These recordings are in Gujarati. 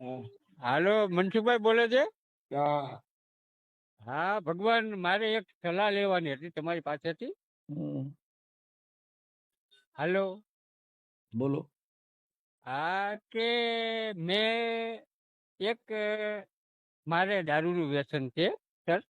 હા. હાલો મનસુખભાઈ બોલે છે? હા. ભગવાન મારે એક સલાહ લેવાની હતી તમારી પાસેથી. હાલો. બોલો. હા કે મેં એક મારે દારૂનું વ્યસન છે સર.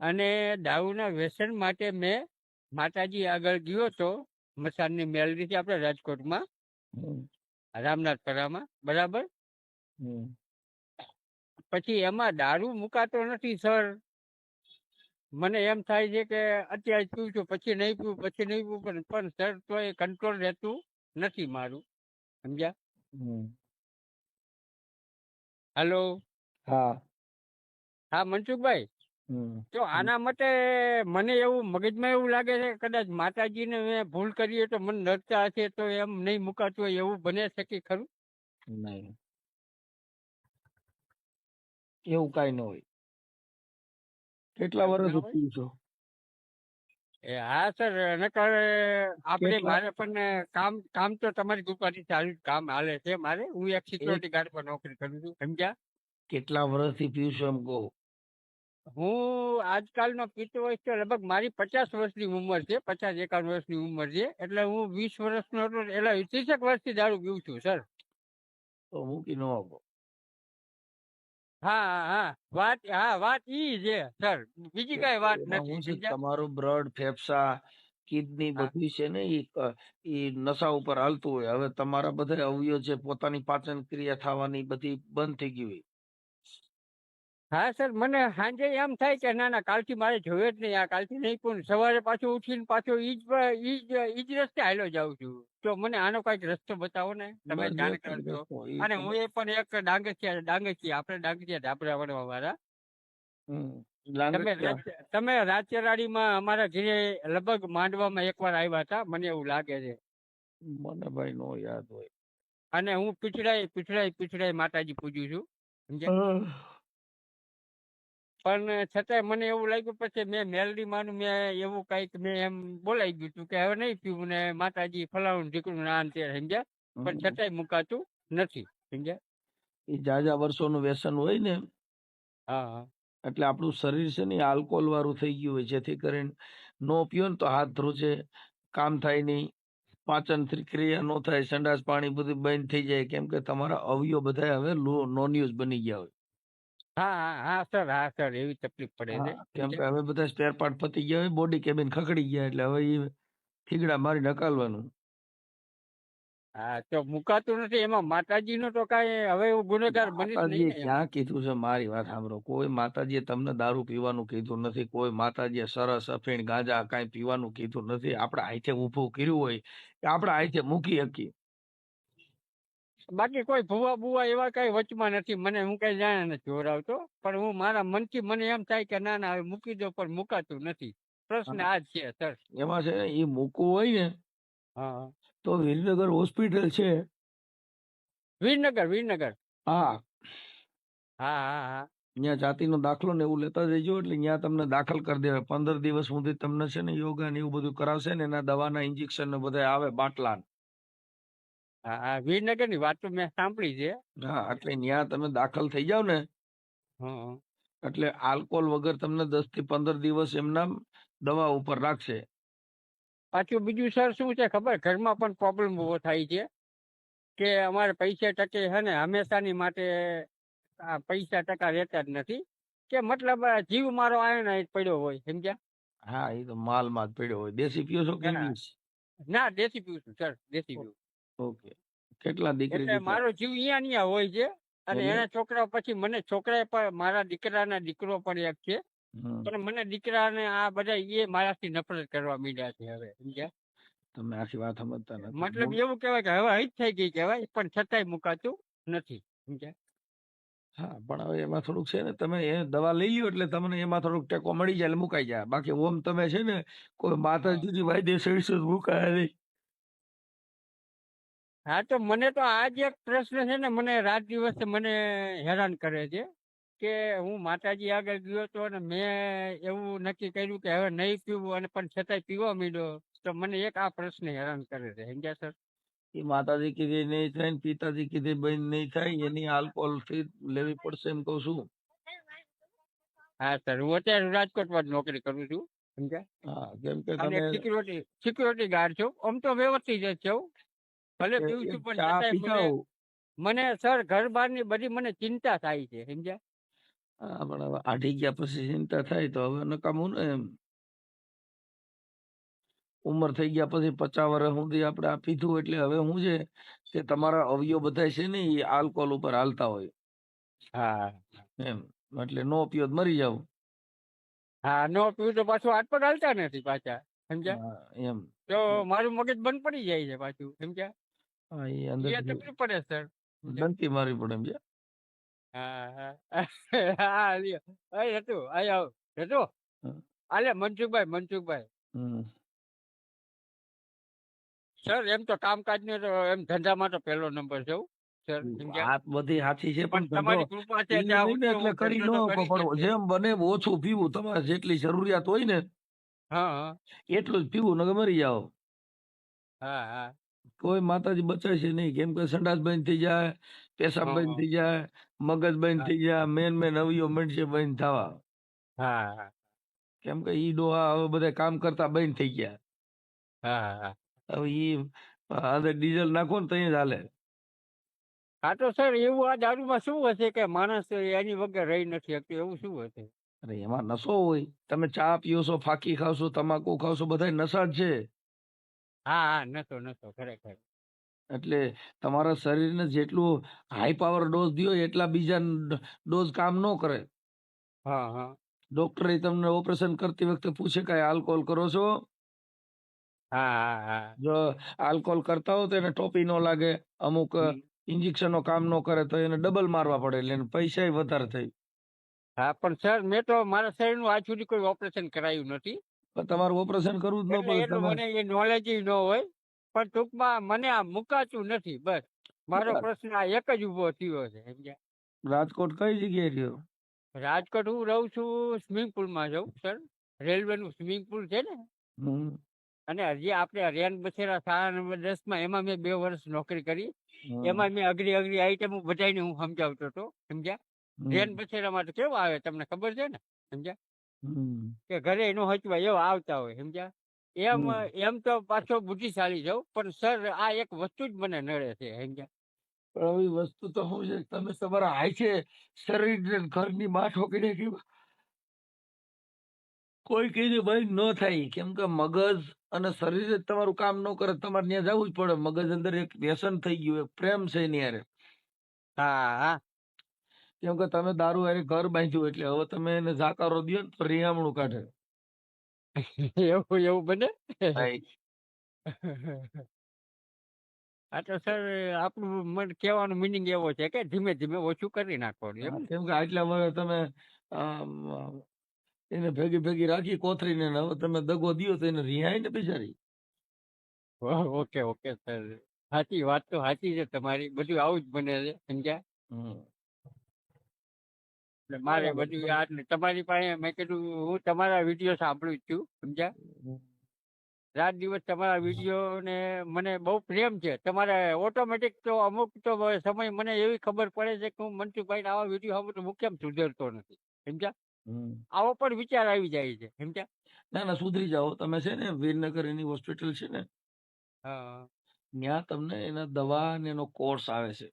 અને દારૂના વ્યસન માટે મેં માતાજી આગળ ગયો તો મસાનની મેલરી છે આપણે રાજકોટમાં. રામનાથપરામાં બરાબર? પછી એમાં દારૂ મુકાતો નથી સર. મને એમ થાય છે કે અત્યારે પીવું છું પછી નહીં પીવું પછી નહીં પીવું પણ પણ સર તો એ કંટ્રોલ રહેતું નથી મારું. સમજ્યા? હેલો હા. હા મનસુખભાઈ. તો આના માટે મને એવું મગજમાં એવું લાગે છે કદાચ માતાજીને મેં ભૂલ કરીએ તો મને નડતા હશે તો એમ નહીં મુકાતું હોય એવું બને શકે ખરું? નહીં. એવું કઈ ન હોય. કેટલા વર્ષ ઉપયું છો? એ હા સર નકર આપણે મારે પણ કામ કામ તો તમારી દુકાનથી ચાલુ કામ હાલે છે મારે. હું એક સિક્યોરિટી ગાર્ડ પર નોકરી કરું છું સમજ્યા? કેટલા વર્ષથી પીવું છું એમ કહો. હું આજકાલનો પીતો હોય તો લગભગ મારી પચાસ વર્ષની ઉંમર છે પચાસ એકાવન વર્ષની ઉંમર છે એટલે હું વીસ વર્ષનો હતો એટલે ત્રીસેક વર્ષથી દારૂ પીવું છું સર. તો મૂકી ન આપો? હા હા, વાત હા વાત ઈ છે સર. બીજી કઈ વાત નથી તમારું બ્લડ ફેફસા કિડની બધી છે ને એ ઈ નશા ઉપર હાલતું હોય. હવે તમારા બધા અવયવ છે પોતાની પાચન ક્રિયા થવાની બધી બંધ થઈ ગઈ હોય. હા સર મને સાંજે એમ થાય કે ના ના કાલથી મારે જોયો જ નહીં. આ કાલથી નહીં પણ સવારે પાછું ઉઠીને પાછો ઈ જ ઈ જ ઈ જ રસ્તે હાલ્યો જાઉં છું. તો મને આનો કંઈક રસ્તો બતાવો ને તમે જાણ જાણકાર એક જ છો રસ્તો, ઈ અને હું એ પણ એક ડાંગરચિયા ડાંગરચિયા આપણે ડાંગરચિયા ધાબળા વડવા વાળા. તમે રાચેરાડીમાં અમારા ઘરે લગભગ માંડવામાં એકવાર આવ્યા હતા મને એવું લાગે છે. મને ભાઈ નો યાદ હોય. અને હું પીછડાઈ પીછડાઈ પીછડાઈ માતાજી પૂજું છું. સમજ્યા? પણ છતાંય મને એવું લાગ્યું પછી મેં મેલડી માનું મેં એવું કંઈક મેં એમ બોલાઈ ગયું હતું કે હવે નહીં પીવું ને માતાજી ફલાણું દીકરું ના અંતે સમજ્યા? પણ છતાંય મુકાતું નથી સમજ્યા? એ જાજા વર્ષોનું વ્યસન હોય ને હા હા. એટલે આપણું શરીર છે ને આલ્કોહોલ વાળું થઈ ગયું હોય જેથી કરીને નો પીઓ ને તો હાથ ધ્રુજે કામ થાય નહીં પાચન ક્રિયા નો થાય સંડાસ પાણી બધું બંધ થઈ જાય કેમ કે તમારા અવયવ બધા હવે નોન યુઝ બની ગયા હોય. હા હા હા સર હા સર એવી તકલીફ પડે હા, કેમ કે હવે બધા સ્પેર પાર્ટ પતી ગયા હોય બોડી કેબિન ખખડી ગયા એટલે હવે એ થીગડા મારી નકાલવાનું. હા તો મુકાતું નથી એમાં માતાજીનો તો કાંઈ હવે એવું ગુનેગાર બની જ માતાજીએ નહીં ને એમ. ક્યાં કીધું છે મારી વાત સાંભળો. કોઈ માતાજીએ તમને દારૂ પીવાનું કીધું નથી કોઈ માતાજીએ સરસ અફીણ ગાંજા કાંઈ પીવાનું કીધું નથી. આપણે આઈથે ઊભું કર્યું હોય કે આપણે આઈથે મૂકી શકીએ. બાકી કોઈ ભૂવા બુવા એવા કઈ વચમાં નથી. મને હું કઈ જાણે નથી જોરાવતો પણ હું મારા મનથી મને એમ થાય કે ના ના હવે મૂકી દો પણ મુકાતું નથી. પ્રશ્ન આ જ છે સર એમાં છે એ મૂકવું હોય ને હા. તો વિરનગર હોસ્પિટલ છે. વિરનગર વિરનગર. હા. હા હા હા. ત્યાં જાતિનો દાખલો ને એવું લેતા જજો એટલે ત્યાં તમને દાખલ કરી દેવાય. પંદર દિવસ સુધી તમને છે ને યોગા ને એવું બધું કરાવશે ને એના દવાના ઇન્જેક્શન ને બધા આવે બાટલા હા વિરનગરની વાત તો મેં સાંભળી છે. હા એટલે ત્યાં તમે દાખલ થઈ જાવ ને હા એટલે આલ્કોહોલ વગર તમને દસથી પંદર દિવસ એમના દવા ઉપર રાખશે. પાછું બીજું સર શું છે ખબર? ઘરમાં પણ પ્રોબ્લેમ ઊભો થાય છે કે અમારે પૈસા ટકે છે ને હંમેશાની માટે આ પૈસા ટકા રહેતા જ નથી. કે મતલબ જીવ મારો આવ્યો ને પડ્યો હોય સમજ્યા? હા એ તો માલમાં જ પડ્યો હોય. દેશી પીઓ છો કે ના દેશી પીવું છું સર દેશી પીવું. ઓકે. કેટલા દીકરી એટલે દીકરા? મારો જીવ અહીંયા ને અહીંયા હોય છે અને? એના છોકરા પછી મને છોકરા પણ મારા દીકરાના દીકરો પણ એક છે. હમ. પણ મને દીકરાને આ બધા એ મારાથી નફરત કરવા માંડ્યા છે હવે સમજ્યા? તમે આખી વાત સમજતા નથી. મતલબ મૂળ- એવું કહેવાય કે હવે હજ થઈ ગઈ કહેવાય પણ છતાંય મુકાતું નથી સમજ્યા? હા પણ હવે એમાં થોડુંક છે ને તમે એ દવા લઈ લ્યો એટલે તમને એમાં થોડુંક ટેકો મળી જાય એટલે મુકાઈ જાય. બાકી ઓમ તમે છે ને કોઈ માતાજીની વાયદે સહીસો મુકાય નહીં. હા તો મને તો આજ એક પ્રશ્ન છે ને મને રાત દિવસ મને હેરાન કરે છે કે હું માતાજી આગળ ગયો તો અને મેં એવું નક્કી કર્યું કે હવે નહીં પીવું અને પણ છતાંય પીવા માંડ્યો. તો મને એક આ પ્રશ્ન હેરાન કરે છે. સમજ્યા સર? એ માતાજી કીધી નહીં થાય ને પિતાજી કીધી બંધ નહીં થાય એની આલ્કોહોલથી લેવી પડશે એમ કઉ છું. હા સર હું અત્યારે રાજકોટમાં જ નોકરી કરું છું. સમજ્યા? હા કેમ કે તમે સિક્યુરિટી સિક્યુરિટી ગાર્ડ છું. આમ તો વ્યવસ્થિત જ છું ભલે પીવું છું પણ છતાંય મને- સર ઘર બહારની બધી મને ચિંતા થાય છે સમજ્યા? પણ આઢી ગયા પછી ચિંતા થાય તો હવે નકામું ને એમ. ઉંમર થઈ ગયા પછી પચાસ વર્ષ સુધી આપણે આ પીધું એટલે હવે શું છે કે તમારા અવયવ બધા છે ને એ આલ્કોહોલ ઉપર હાલતા હોય. હા. એમ એટલે નો પીઓ મરી જાવ. હા નો પીવું તો પાછું હાથ પર હાલતા નથી પાછા સમજ્યા? એમ. તો મારું મગજ બંધ પડી જાય છે પાછું સમજ્યા? હા એ એ અંદર તકલીફ પડે સર ડંકી મારવી પડે એમ છે? હા હા. હા લ્યો. અય હતું આવ. હતું આલે મનસુખભાઈ મનસુખભાઈ. સર એમ તો કામકાજ ને તો એમ ધંધામાં તો પહેલો નંબર છે સર બધી સાચી છે પણ તમારી કૃપા છે એટલે કરી ન. જેમ બને ઓછું પીવું તમારે જેટલી જરૂરિયાત હોય ને હા એટલું જ પીવું નકર મરી જાઓ. હા હા. કોઈ માતાજી બચાવશે નહીં. કેમ કે સંડાસ બંધ થઈ જાય પેશાબ બંધ થઈ જાય મગજ બંધ થઈ જાય મેન મેન અવયવ મળશે બંધ થવા. હા. કેમ કે ઈ ડોહા હવે બધા કામ કરતા બંધ થઈ ગયા. હા. હવે ઈ અંદર ડીઝલ નાખો ને જ હાલે. હા તો સર એવું આ દારૂમાં શું હશે કે માણસ એની વગર રહી નથી શકતો? એવું શું હશે? અરે એમાં નશો હોય. તમે ચા પીઓ છો ફાકી ખાવશો તમાકુ ખાવશો બધા નશા જ છે. હા હા નતો નતો ખરેખર. એટલે તમારા શરીરને જેટલું હાઈ પાવર ડોઝ દો એટલા બીજા ડોઝ કામ ન કરે. હા હા. ડોક્ટરે તમને ઓપરેશન કરતી વખતે પૂછે કે આલ્કોહોલ કરો છો? હા હા હા. જો આલ્કોહોલ કરતા હો તો એને ટોપી ન લાગે અમુક. ઇન્જેક્શનો કામ ન કરે તો એને ડબલ મારવા પડે એટલે એને પૈસા વધારે થઈ. હા પણ સર મેં તો મારા શરીરનું આજ સુધી કોઈ ઓપરેશન કરાયું નથી. તમારું ઓપરેશન કરવું જ ન પડે મને એ નોલેજ ન હોય પણ ટૂંકમાં મને આ મુકાતું નથી બસ. મારો. પ્રશ્ન આ એક જ ઊભો થયો છે સમજ્યા? રાજકોટ કઈ જગ્યાએ રહ્યો? રાજકોટ હું રહું છું સ્વિમિંગ પુલમાં જઉં સર. રેલવે નું સ્વિમિંગ પુલ છે ને. અને હજી આપણે હરિયાણ બસેરા સાડા નંબર દસમાં એમાં મેં બે વર્ષ નોકરી કરી. એમાં મેં અઘરી અઘરી આઈટમ બધાને હું સમજાવતો હતો સમજ્યા? હમ. રેન બસેરામાં તો કેવું આવે તમને ખબર છે ને? સમજ્યા. કે ઘરે એનો હચવા એવા આવતા હોય સમજ્યા? એમ એમ તો પાછો બુદ્ધિશાળી જાઉં પણ સર આ એક વસ્તુ જ મને નડે છે સમજ્યા? પણ આવી વસ્તુ તો હું છે તમે તમારા હાય છે શરીર ને ઘરની માં ઠોકી નાખી કોઈ કીધું ભાઈ ન થાય કેમ કે મગજ અને શરીર જ તમારું કામ ન કરે તમારે ત્યાં જવું જ પડે. મગજ અંદર એક વ્યસન થઈ ગયું એક પ્રેમ છે એની હારે. હા હા. કેમ કે તમે દારૂ અરે ઘર બાંધ્યું એટલે હવે તમે એને જાકારો દો ને તો રિયામણું કાઢે. એવું એવું બને. હા તો સર આપણું મન કહેવાનો મિનિંગ એવો છે કે ધીમે ધીમે ઓછું કરી નાખવાનું એમ કેમ કે આટલા વર્ષ તમે એને ભેગી ભેગી રાખી કોથરીને હવે તમે દગો દ્યો તો એને રિહાય ને બિચારી. Okay okay sir. સાચી વાત તો સાચી છે તમારી. બધું આવું જ બને છે સમજ્યા? હમ. એટલે મારે બધું યાદ ને તમારી પાસે મેં કીધું હું તમારા વીડિયો સાંભળું જ છું સમજ્યા? રાત દિવસ તમારા વીડિયો ને મને બહુ પ્રેમ છે. તમારે ઓટોમેટિક તો અમુક તો સમય મને એવી ખબર પડે છે કે હું મનસુખભાઈ આવા વીડિયો સાંભળું હું કેમ સુધરતો નથી સમજ્યા. આવો પણ વિચાર આવી જાય છે સમજ્યા? ના ના સુધરી જાઓ. તમે છે ને વીરનગર એની હોસ્પિટલ છે ને? હા. ત્યાં તમને એના દવા ને એનો કોર્સ આવે છે.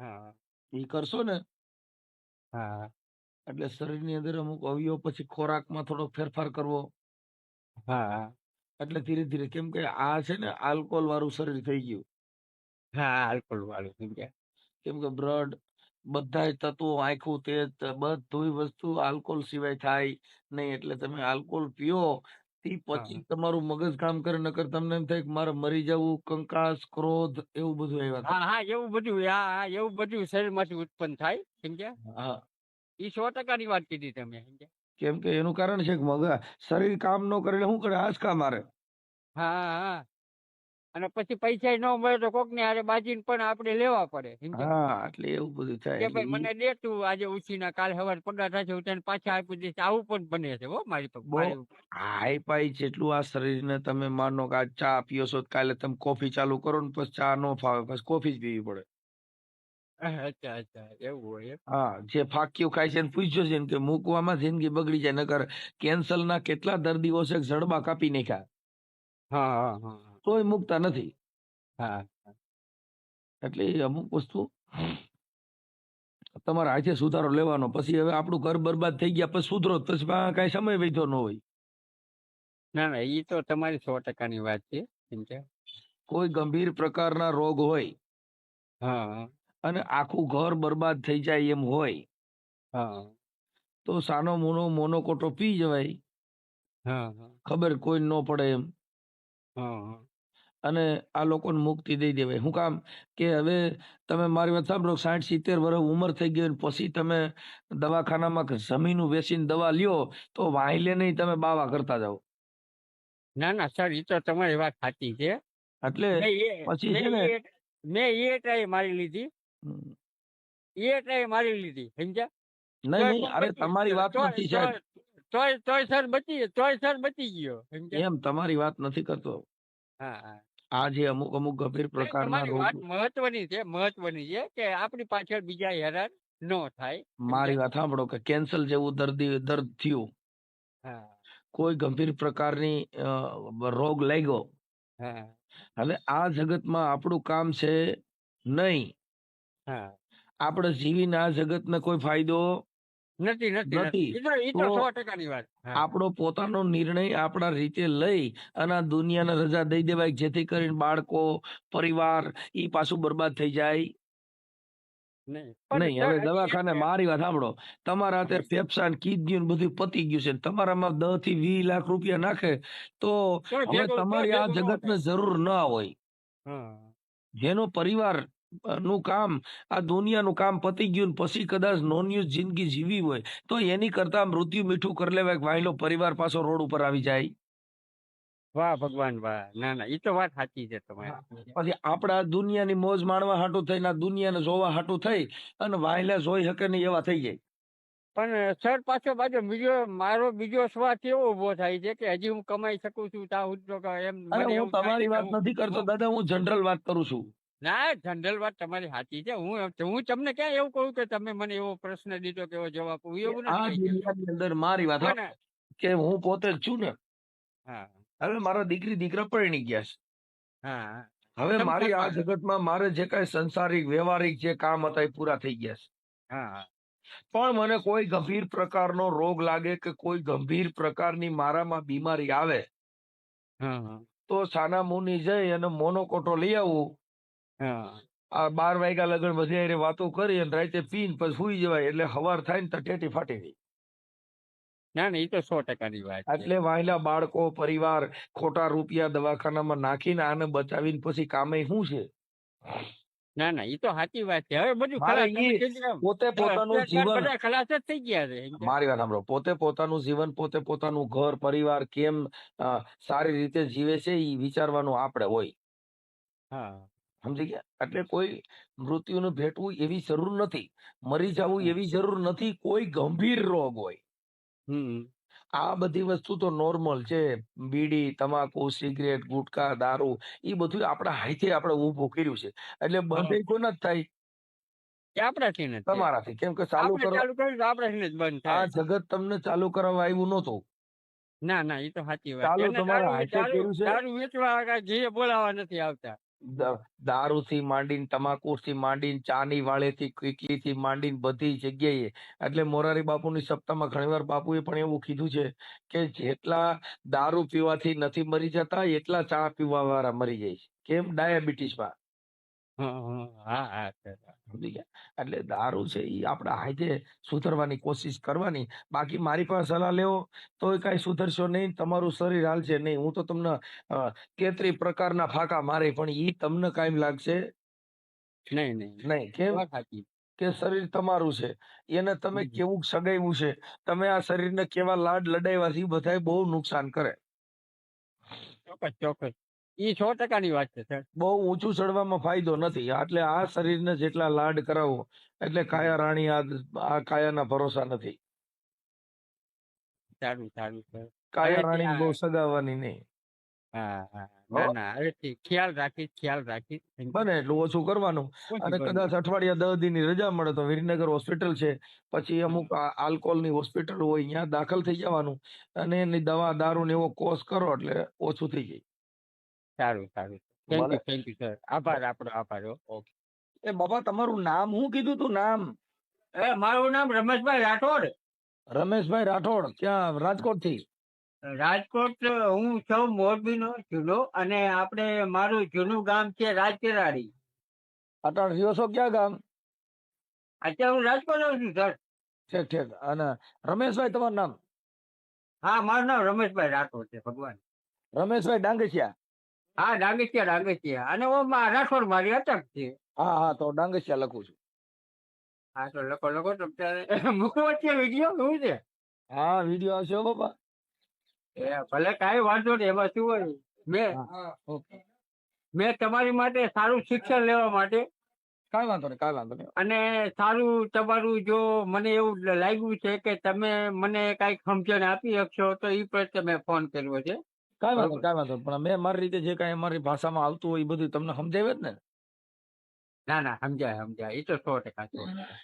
હા. એ કરશો ને હા, એટલે શરીરની અંદર અમુક અવયવ પછી ખોરાકમાં થોડો ફેરફાર કરવો. હા, એટલે ધીરે ધીરે કેમ કે આ છે ને આલ્કોહોલ વાળું શરીર થઈ ગયું. હા, આલ્કોહોલ વાળું સમજ્યા કેમ કે બ્લડ બધાય તત્વો, આખું, તેજ બધું વસ્તુ આલ્કોહોલ સિવાય થાય નહીં, એટલે તમે આલ્કોહોલ પીઓ તે પછી તમારું મગજ કામ કરે નકર તમને એમ થાય કે મારે મરી જવું કંકાસ ક્રોધ એવું બધું આવ્યા હા હા એવું બધું હા હા એવું બધું શરીરમાંથી ઉત્પન્ન થાય સમજ્યા? હા. એ સો ટકાની વાત કીધી તમે સમજ્યા? કેમ કે એનું કારણ છે કે મગજ શરીર કામ ન કરે એટલે શું કરે આંચકા મારે હા હા. અને પછી પૈસા ન મળે તો કોક ને હારે બાજીને પણ આપણે લેવા પડે હા એટલે એવું બધું થાય. કે ભાઈ મને દે તું આજે ઉછીના કાલ સવારે પગાર થશે હું તને પાછા આપી દઈશ. આવું પણ બને છે હો મારી. હાઈ પાઈ જેટલું આ શરીરને તમે માનો કે આજ ચા પીઓ છો કાલે તમે કોફી ચાલુ કરો ને પછી ચા નો ફાવે પછી કોફી જ પીવી પડે. અચ્છા અચ્છા એવું હોય હા જે ફાક્યું ખાય છે ને પૂછ્યો છે કે મૂકવામાં જિંદગી બગડી જાય નકર કેન્સર ના કેટલા દર્દીઓ છે જડબા કાપી નાખ્યા? હા હા હા. તોય મૂકતા નથી. હા એટલે અમુક વસ્તુ તમારે આજે સુધારો લેવાનો. પછી હવે આપણું ઘર બરબાદ થઈ ગયા પછી સુધરો પછી કાંઈ સમય વૈધો ન હોય. ના ના એ તો તમારી સો ટકાની વાત છે સમજ્યા? કોઈ ગંભીર પ્રકારના રોગ હોય. હા અને આખું ઘર બરબાદ થઈ જાય એમ હોય. હા તો સાનો મોનો કોટો પી જવાય. હા હા. ખબર કોઈ ન પડે એમ. હા. અને આ લોકોને મુક્તિ દઈ દેવાય. શું કામ કે હવે તમે મારી વાત સાંભળો સાઠ સિત્તેર વર્ષ ઉંમર થઈ ગઈ પછી તમે દવાખાનામાં જમીન વેચીને દવા લ્યો તો વાહિલે નહીં તમે બાવા કરતા જાઓ. ના ના સર એ તો તમારી વાત સાચી છે. એટલે પછી છે મેં ને- એ- મેં એ ટ્રાય મારી લીધી. એ ટ્રાય મારી લીધી સમજ્યા? નહીં નહીં અરે તમારી વાત નથી સાહેબ. તોય તોય સર બચી તોય સર બચી ગયો એમ તમારી વાત નથી કરતો. હા હા. આ જે અમુક અમુક ગંભીર પ્રકારના રોગ મહત્વની છે મહત્વની છે કે આપણી પાછળ બીજા હેરાન ન થાય મારી વાત સાંભળો કે કેન્સર જેવું દર્દી દર્દ થયું. કોઈ ગંભીર પ્રકારની રોગ લાગ્યો. અને હવે આ જગતમાં આપણું કામ છે નહીં. હા. આપણે જીવીને આ જગતને કોઈ ફાયદો નથી નથી આપણો પોતાનો નિર્ણય આપણા રીતે લઈ અને દુનિયાને રજા દઈ દેવાય જેથી કરીને બાળકો પરિવાર ઈ પાછું બરબાદ થઈ જાય. નહીં. હવે દવાખાને મારી વાત સાંભળો. તમારા અત્યારે ફેફસા ને કિડની બધું પતી ગયું છે તમારામાં દસથી વીસ લાખ રૂપિયા નાખે તો હવે તમારી આ જગત ને જગતને જરૂર ના હોય. જેનો પરિવાર નું કામ આ દુનિયાનું કામ પતી ગયું પછી કદાચ નોન્યુઝ જિંદગી જીવી હોય તો એની કરતા મૃત્યુ મીઠું કરી લેવાય વાયલો પરિવાર પાછો રોડ ઉપર આવી જાય. વાહ ભગવાન વાહ. ના ના એ તો વાત સાચી છે તમારી. પછી આપણા દુનિયાની મોજ માણવા હાટું થઈ ના દુનિયાને જોવા હાટું થઈ અને વાયલા જોઈ શકે નહીં એવા થઈ જાય. પણ સર પાછો પાછો બીજો મારો બીજો સ્વાર્થ એવો ઊભો થાય છે કે હજી હું કમાઈ શકું છું ત્યાં સુધી એમ હું તમારી વાત નથી કરતો દાદા હું જનરલ વાત કરું છું. ના જનરલ વાત તમારી સાચી છે. હું હું તમને ક્યાં એવું કહું કે તમે મને એવો પ્રશ્ન દીધો કે એવો જવાબ હું એવું નથી અંદર મારી વાત. કે હું પોતે જ છું ને. હા. હવે મારા દીકરી દીકરા પરણી ગયા છે. હા. હવે મારી આ જગતમાં મારે જે કઈ સંસારિક વ્યવહારિક જે કામ હતા એ પૂરા થઈ ગયા છે. હા. પણ મને કોઈ ગંભીર પ્રકારનો રોગ લાગે કે કોઈ ગંભીર પ્રકારની મારામાં બીમારી આવે તો સાના મુની જઈ અને મોનોકોટો લઈ આવું. આ બાર વાગ્યા લગન બધી વાતો કરી અને રાતે પીને પછી સુઈ જવાય એટલે હવાર થાય ને તો ટેટી ફાટી ગઈ ના ના એ તો સો ટકાની વાત એટલે વાયલા બાળકો પરિવાર ખોટા રૂપિયા દવાખાનામાં નાખીને આને બચાવીને પછી કામે શું છે? ના ના એ તો સાચી વાત છે. હવે બધું. પોતે પોતાનું જીવન ખલાસ જ થઈ ગયા છે મારી વાત સાંભળો. પોતે પોતાનું જીવન પોતે પોતાનું ઘર પરિવાર કેમ સારી રીતે જીવે છે એ વિચારવાનું આપણે હોય. હા. સમજી ગયા? એટલે કોઈ મૃત્યુને ભેટવું એવી જરૂર નથી. મરી જવું એવી જરૂર નથી. કોઈ ગંભીર રોગ હોય. આ બધી વસ્તુ તો નોર્મલ છે. બીડી તમાકુ સિગરેટ ગુટખા દારૂ એ બધું આપણા હાથે આપણે ઊભું કર્યું છે. એટલે બંધ કોના જ થાય. આપણાથી નથી તમારાથી. કેમ કે ચાલુ કરો આપણાથી જ બંધ આ જગત તમને ચાલુ કરવા આવ્યું નહોતું. ના ના એ તો સાચી વાત ચાલુ તમારા હાથે કર્યું છે? દારૂ વેચવા જે બોલાવા નથી આવતા. દારૂ થી માંડીને તમાકુ થી માંડીને ચાની વાળેથી કીટલી થી માંડીને બધી જગ્યાએ. એટલે મોરારી બાપુની સપ્તાહમાં ઘણીવાર બાપુએ પણ એવું કીધું છે કે જેટલા દારૂ પીવાથી નથી મરી જતા એટલા ચા પીવા વાળા મરી જાય છે. કેમ? ડાયાબિટીસમાં. હા, હા. સમજી ગયા? એટલે દારૂ છે એ આપણા હાથે સુધરવાની કોશિશ કરવાની. બાકી મારી પાસે સલાહ લેવો તો કાંઈ સુધરશો નહીં તમારું શરીર હાલશે નહીં. હું તો તમને તેત્રી પ્રકારના ફાકા મારે પણ એ તમને કાયમ લાગશે? નહીં નહીં. નહીં કેવા ખાતી કે શરીર તમારું છે. એને તમે કેવું સગાવ્યું છે. તમે આ શરીરને કેવા લાડ લડાવ્યા છે એ બધાય બહુ નુકસાન કરે. ચોક્કસ ચોક્કસ. એ સો ટકાની વાત છે સર બહુ ઊંચું ચડવામાં ફાયદો નથી. એટલે આ શરીરને જેટલા લાડ કરાવો એટલે કાયા રાણી આ કાયાના ભરોસા નથી. સારું સારું સર. કાયા રાણી બહુ સગાવાની નહીં. હા ના ના ખ્યાલ રાખીશ ખ્યાલ રાખીશ બને એટલું ઓછું કરવાનું. અને કદાચ અઠવાડિયા દસ દિનની રજા મળે તો વિરનગર હોસ્પિટલ છે. પછી અમુક આલ્કોહોલની હોસ્પિટલ હોય ત્યાં દાખલ થઈ જવાનું. અને એની દવા દારૂ ને એવો કોર્સ કરો એટલે ઓછું થઈ જાય. સારું સારું. Thank you thank you sir આભાર આપણો આભાર ઓકે. એ બાબા તમારું નામ શું કીધું તું? નામ? એ મારું નામ રમેશભાઈ રાઠોડ. રમેશભાઈ રાઠોડ ક્યાં રાજકોટથી રાજકોટ હું છું મોરબીનો જૂનો અને આપણે મારું જૂનું ગામ છે રાજકેરાડી અટાણ રહ્યો છો ક્યાં ગામ? અત્યારે હું રાજકોટ રહું છું સર ઠીક ઠીક. અને રમેશભાઈ તમારું નામ? હા મારું નામ રમેશભાઈ રાઠોડ છે ભગવાન. રમેશભાઈ ડાંગસિયા. હા ડાંગસિયા ડાંગસિયા અને ઓમાં રાઠોડ મારી અટક છે. હા હા તો ડાંગસિયા લખું છું. હા તો લખો લખો. તો અત્યારે મૂકવો છે વીડિયો શું છે? હા વીડિયો આવશે બાપા. એ ભલે કાંઈ વાંધો નહીં એમાં શું હોય? મેં મેં તમારી માટે સારું શિક્ષણ લેવા માટે કાંઈ વાંધો નહીં કાંઈ વાંધો નહીં. અને સારું તમારું જો મને એવું લાગ્યું છે કે તમે મને કાંઈક સમજણ આપી શકશો તો એ પ્રત્યે મેં ફોન કર્યો છે. કાંઈ વાંધો કઈ વાંધો. પણ મેં મારી રીતે જે કાંઈ અમારી ભાષામાં આવતું હોય એ બધું તમને સમજાવે જ ને ના ના સમજાય સમજાય એ તો સો ટકા સો ટકા.